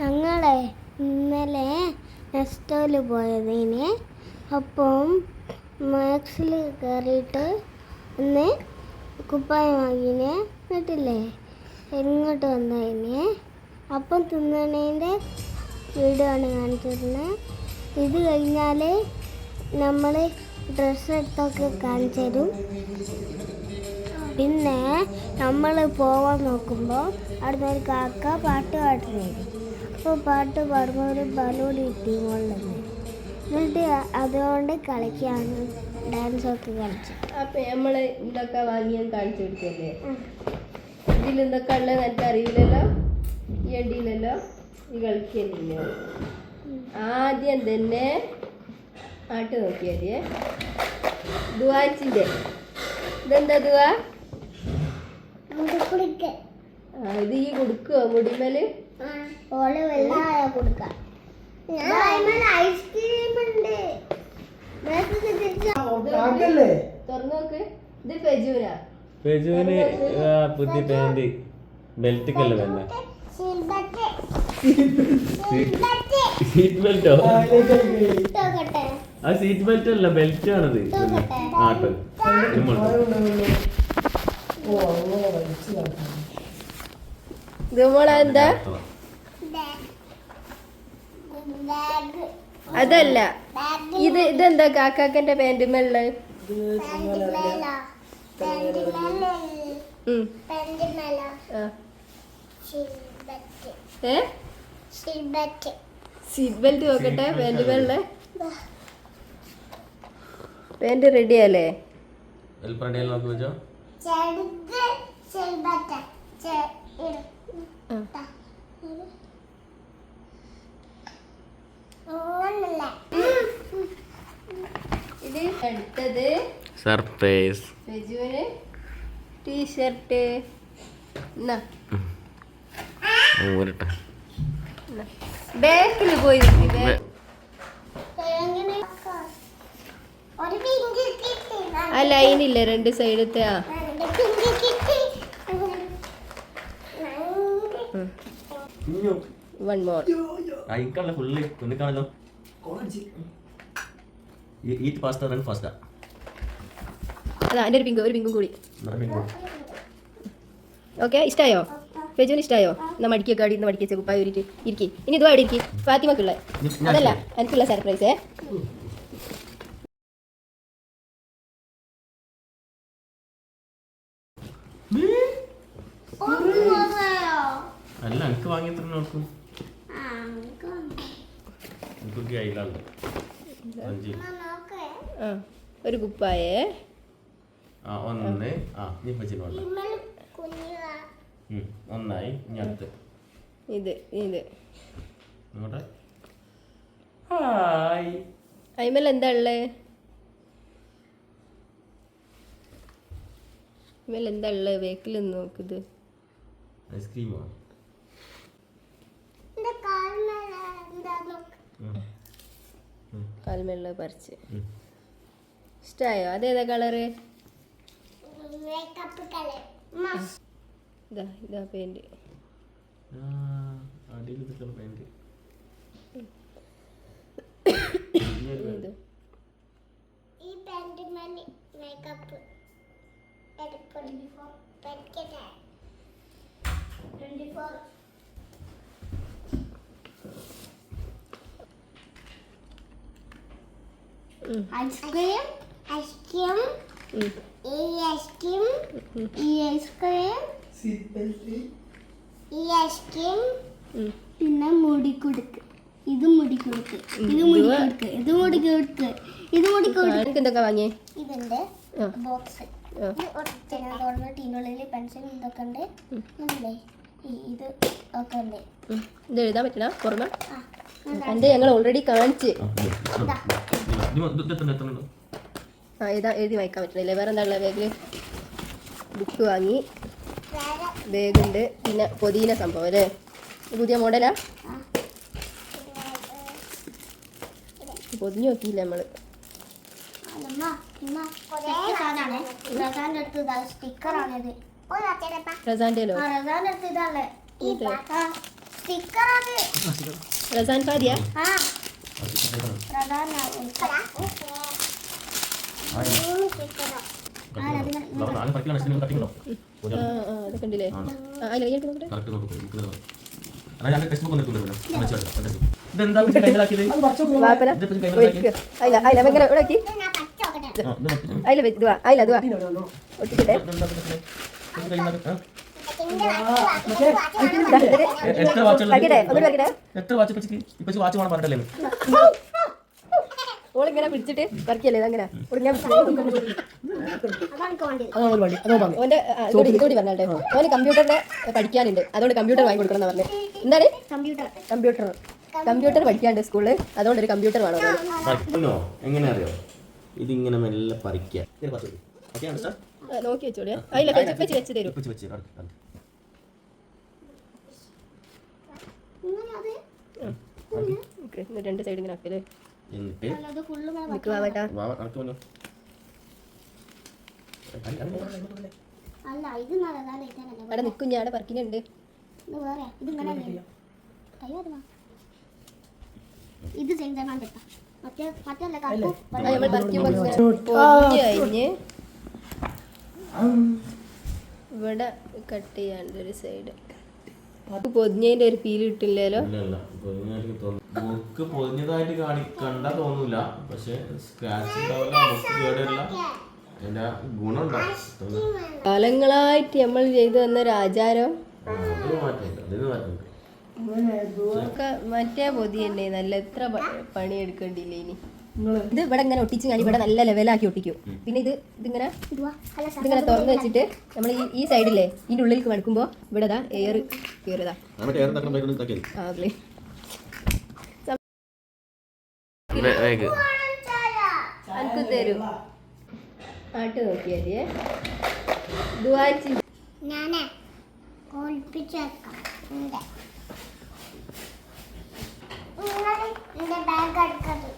ഞങ്ങളെ ഇന്നലെ നെസ്റ്റോയിൽ പോയതിന്. അപ്പം മാക്സിൽ കയറിയിട്ട് ഒന്ന് കുപ്പായം വാങ്ങിനെ. വീട്ടില്ലേ ഇങ്ങോട്ട് വന്നതിന്. അപ്പം തിന്നണേന്റെ വീഡിയോ കാണിച്ചിരുന്നത് ഇത് കഴിഞ്ഞാൽ നമ്മൾ ഡ്രസ്സ് എടുത്തൊക്കെ കാണിച്ചു തരും. പിന്നെ നമ്മൾ പോവാൻ നോക്കുമ്പോൾ അവിടുന്ന് ഒരു കാക്ക പാട്ട് പാടുന്നത് അപ്പോൾ പാട്ട് പാടുമ്പോൾ ഒരു ബലൂൺ കിട്ടി മുകളിൽ എന്നിട്ട് അതുകൊണ്ട് കളിക്കാണ് ഡാൻസൊക്കെ കളിച്ചു. അപ്പം നമ്മൾ ഇതൊക്കെ വാങ്ങിയാൽ കാണിച്ചു കൊടുക്കല്ലേ? ഇതിൽ എന്തൊക്കെ ഉള്ളത് എനിക്ക് അറിയില്ലല്ലോ. ഈ അടിയിലല്ലോ ഈ കളിക്കുന്നില്ല ആദ്യം തന്നെ ആട്ട് നോക്കിയാലേ ദുവാച്ചിന്റെ. ഇതെന്താ ദുവാ? ആ ഇത് ഈ കൊടുക്കുവോ മുടിമേൽ? ഓൾ വലുതായ കൊടുക്കാം. ഐസ്ക്രീം ഉണ്ട്. തുറന്നു നോക്ക്. ഇത് ഫെജൂന പുതിയ ബെൽറ്റ് വേണ്ട സീറ്റ് ബെൽറ്റോ ആ സീറ്റ് ബെൽറ്റ് അല്ല ബെൽറ്റ് ആണത്. ആട്ടോ മോളെ എന്താ? അതല്ല. ഇത് ഇതെന്താ കാക്കാക്കന്റെ പാന്റുമേൾ സീറ്റ് ബെൽറ്റ് നോക്കട്ടെ പാന്റ് മേളിൽ. പാന്റ് റെഡി അല്ലേ നോക്കി വെച്ചോ ഇത് അടുത്തത് സർപ്രൈസ്. ഫെജുവിന് ടീഷർട്ട്. ബാക്കിൽ പോയി ആ ലൈനില്ലേ രണ്ട് സൈഡത്തെയാ ആ പിങ്ക് കിട്ടി വൺ മോർ അയക്കാണല്ലോ ഫുള്ള് കുന്നിക്കാണല്ലോ ഈറ്റ് പാസ്ത റൺ ഫാസ്റ്റാ അതാ എന്റെ ഒരു പിങ്ക് ഒരു പിങ്കും കൂടി. ഓക്കെ ഇഷ്ടമായോ ഫെജുവിന് ഇഷ്ടമായോ എന്നാ മടിക്കൊക്കെ അടി ഇന്ന് മടിക്കുക കുപ്പായി ഇരിക്കി. ഇനി ഇതുവായിട്ട് ഇരിക്കും ഇരിക്കി. ഫാത്തിമക്കുള്ള. അതല്ല എനിക്കുള്ള സർപ്രൈസേ അല്ല എനിക്ക് വാങ്ങി എത്ര നോക്കും. ഒരു കുപ്പായേ. ആ ഒന്ന്. ആ നീ പച്ചിന് വേണ്ട ഒന്നായി. ഇനി അടുത്ത്. ഇത് ഇത്. ഹായ്. അയിമൽ എന്താ ഉള്ളത് ഇമൽ എന്താ ഉള്ളേ? വേക്കിൽ നോക്കിത് ഐസ്ക്രീമോ? കാൽമെള്ള പറിച്ച്. ഇഷ്ടമായോ അതേതാ കളറ് ഇതാ ഇതാ പെയിന്റ് മേക്കപ്പ് എടുക്കും. 24 24 ഐസ്ക്രീം ഐസ്ക്രീം ഈ ഐസ്ക്രീം ഈ ഐസ്ക്രീം ഈ ഐസ്ക്രീം പിന്നെ മുടി കൊടുക്ക്. ഇത് മുടി കൊടുക്ക്. ഇത് മുടി കൊടുക്ക്. ഇത് മുടി കൊടുക്ക്. ഇത് മുടി കൊടുക്ക്. ഇതൊക്കെ എന്തൊക്കെ വാങ്ങിയേ? ഇതിന്റെ ബോക്സ് ടീനുള്ളിൽ പെൻസിൽ ഇതൊക്കെ ഉണ്ട്. ഈ ഇത് ഒക്കെ ഉണ്ട്. ഇത് എഴുതാൻ പറ്റണ പുറമെ ആ. എന്റെ ഞങ്ങൾ ഓൾറെഡി കാണിച്ച്. ആ ഇതാ എഴുതി വായിക്കാൻ പറ്റണില്ലേ വേറെ എന്താ ബാഗിൽ ബുക്ക് വാങ്ങി ബാഗുണ്ട് പിന്നെ പൊതിന സംഭവം അല്ലേ? പുതിയ മോഡലാ ആ? പൊതിഞ്ഞു നോക്കിയില്ല നമ്മൾ. സ്റ്റിക്കറാണിത് റസാന്റെലോ ആ റസാന്റെ അടുത്ത് ഇതാണ് ഇത്. റസാൻ ഫാദിയ ടെക്സ്റ്റ് ഇതെന്താ അതില ഇതുവാ അതില അതുവാ. ഒട്ടിക്കട്ടെ എത്ര വരയ്ക്കട്ടെ എത്ര വാച്ച് ഇപ്പച്ചക്ക്? ഇപ്പച്ചി വാച്ച് വേണം പറഞ്ഞിട്ടല്ലേ ഓളിങ്ങനെ പിടിച്ചിട്ട് വർക്കിയല്ലേ അങ്ങനെ ഓന്റെ ഇതോടി പറഞ്ഞാട്ടെ. ഓന് കമ്പ്യൂട്ടറിന്റെ പഠിക്കാനുണ്ട്. അതുകൊണ്ട് കമ്പ്യൂട്ടർ വാങ്ങി കൊടുക്കണം എന്ന് പറഞ്ഞു. എന്താണ്? കമ്പ്യൂട്ടർ. കമ്പ്യൂട്ടർ. കമ്പ്യൂട്ടർ പഠിക്കാണ്ട് സ്കൂളിൽ അതുകൊണ്ട് ഒരു കമ്പ്യൂട്ടർ വേണം. എങ്ങനെ അറിയോ? ഇതിങ്ങനെ മെല്ലെ പറിക്കുക നോക്കി വെച്ചോളിയാ. അതിലൊക്കെ വെച്ച് വെച്ച് വെച്ച് തരും ഇപ്പച്ചി വെച്ച് അടുത്ത് അടുത്ത് ഓക്കെ എന്നിട്ട് രണ്ട് സൈഡ് ഇങ്ങനെ ആക്കല്ലേ എന്നിട്ട്? വാവട്ടാ അല്ല ഇത് അവിടെ നിൽക്കും ഞാൻ അവിടെ പറക്കിനുണ്ട് ഇത് ഇവിടെ കട്ട് ചെയ്യാണ്ട് ഒരു സൈഡ് പൊതിഞ്ഞതിന്റെ ഒരു ഫീൽ കിട്ടില്ലല്ലോ. ബുക്ക് പൊതിഞ്ഞതായിട്ട് കാണി കണ്ടാ തോന്നൂല. പക്ഷെ സ്ക്രാച്ച് ഉണ്ടാവില്ല ബുക്ക് കേടില്ല അതിന്റെ ഗുണം ഉണ്ടാവും കാലങ്ങളായിട്ട് നമ്മൾ ചെയ്തു വന്ന ഒരു ആചാരം. മറ്റേ പൊതി തന്നെ. നല്ല എത്ര പണിയെടുക്കണ്ടില്ലേ ഇനി? ഇത് ഇവിടെ ഇങ്ങനെ ഒട്ടിച്ച് ഞാൻ ഇവിടെ നല്ല ലെവലാക്കി ഒട്ടിക്കും. പിന്നെ ഇത് ഇതിങ്ങനെ ഇതിങ്ങനെ തുറന്ന് വെച്ചിട്ട് നമ്മൾ ഈ ഈ സൈഡില്ലേ ഇതിന്റെ ഉള്ളിലേക്ക് മടുക്കുമ്പോൾ ഇവിടെ ഇതാ എയർ കയറിയതാ ദുവാച്ചി. ഞാനേ ഒളിപ്പിച്ചേക്കാം ബാഗ് എടുക്കരുത്.